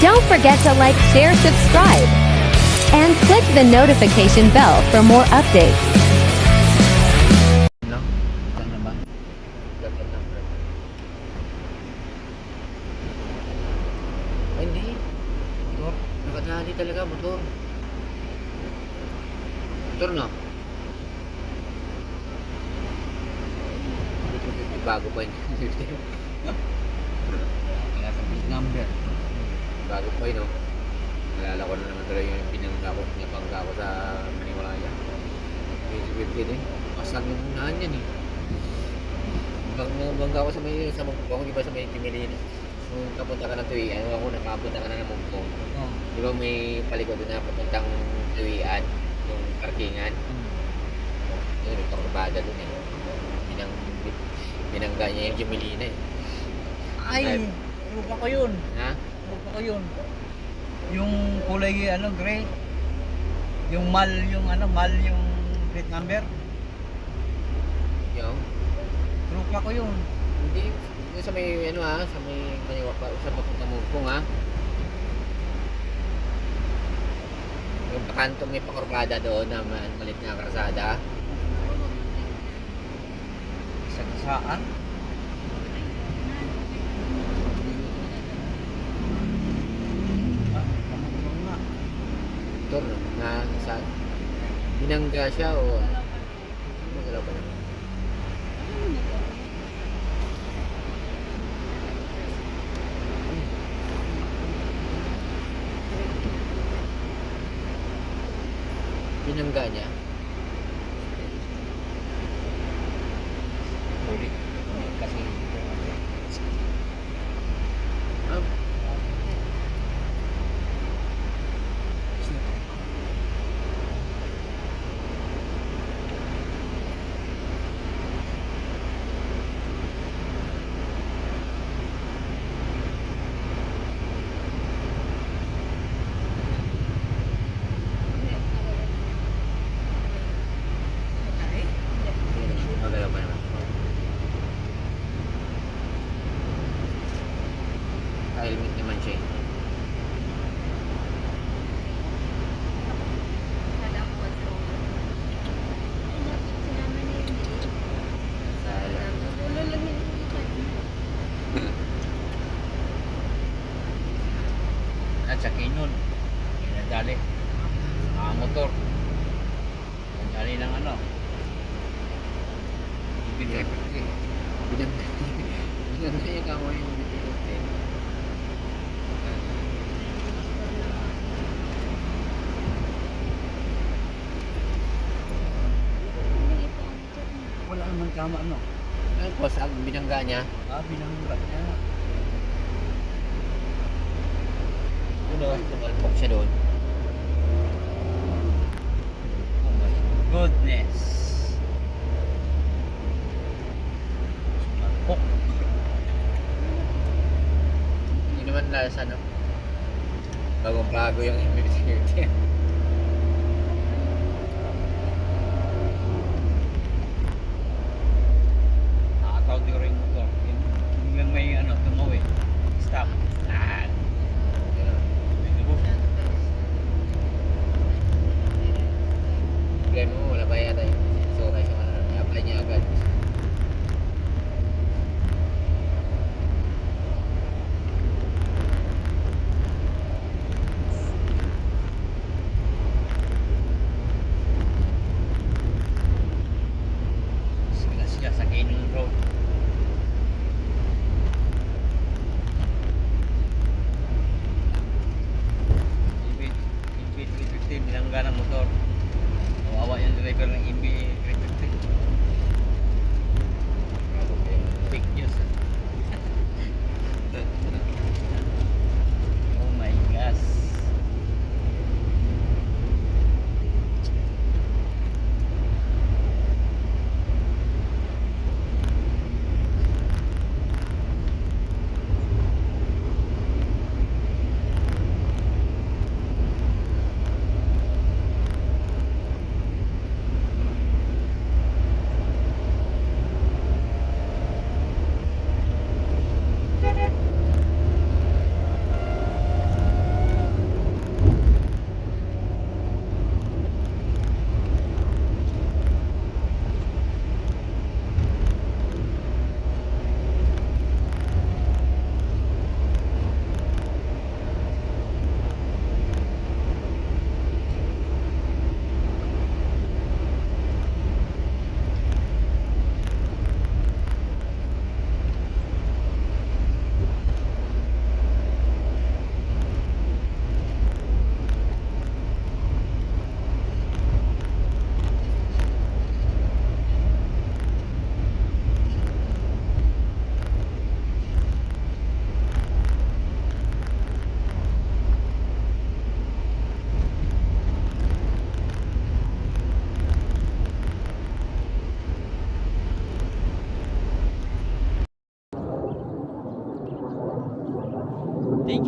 Don't forget to like, share, subscribe, and click the notification bell for more updates. No? Bago pa yun. Number. Bago pa yun, no? Nalala ko na naman talaga yung pinangga ko, pinapangga ko sa Maniwaya. 2015 din. Pasag yung unahan yan eh. Hanggang bangga ko sa may sa Mugpong, di ba sa may Timilin? Nung kapunta ka ng Tuwian, ako nakapunta ka na ng Mugpong. Oh. Di ba may palikod na papuntang Tuwian, yung parkingan? Yun, may pakabada dun eh. Binang, binangga niya yung Jamilina eh. Ay, Ay. Ano pa ko yun? Ha? Ano pa ko yun? Yung kulay ano, gray. Yung mal, yung ano, mal yung plate number. Yung? True pa ko yun. Hindi. Yung sa may ano ha, sa may maniwa pa, sa papuntang Mugpong ha. Yung pakantong may pakurbada doon na ma- malit na karsada. Sa kasaan. Ah, kamukha nga. Motor na sa binangga siya o magalaw pa. Binangga niya. Kasi Ah, magalaw pa naman. Helmet naman siya eh. at sa kinon. Pinadali. Mga motor. Pinadali ng ano. Ibigay. Binangga binangga niya kamo yung binangga. Naman tama ano. Ano po, sa binangga niya? Ah, binangga niya. Ano? Tumalpok siya doon. Oh my goodness. Sumalpok. Hindi naman lasa, no? Bagong bago yung MBC. Hanggang may ano, tumawid.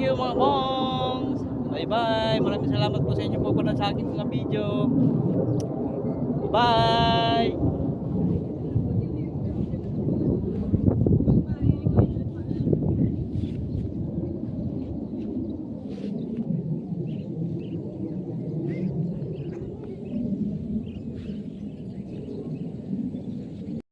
You mga bongs. Bye bye. Maraming salamat po sa inyo po sa aking mga video. Bye.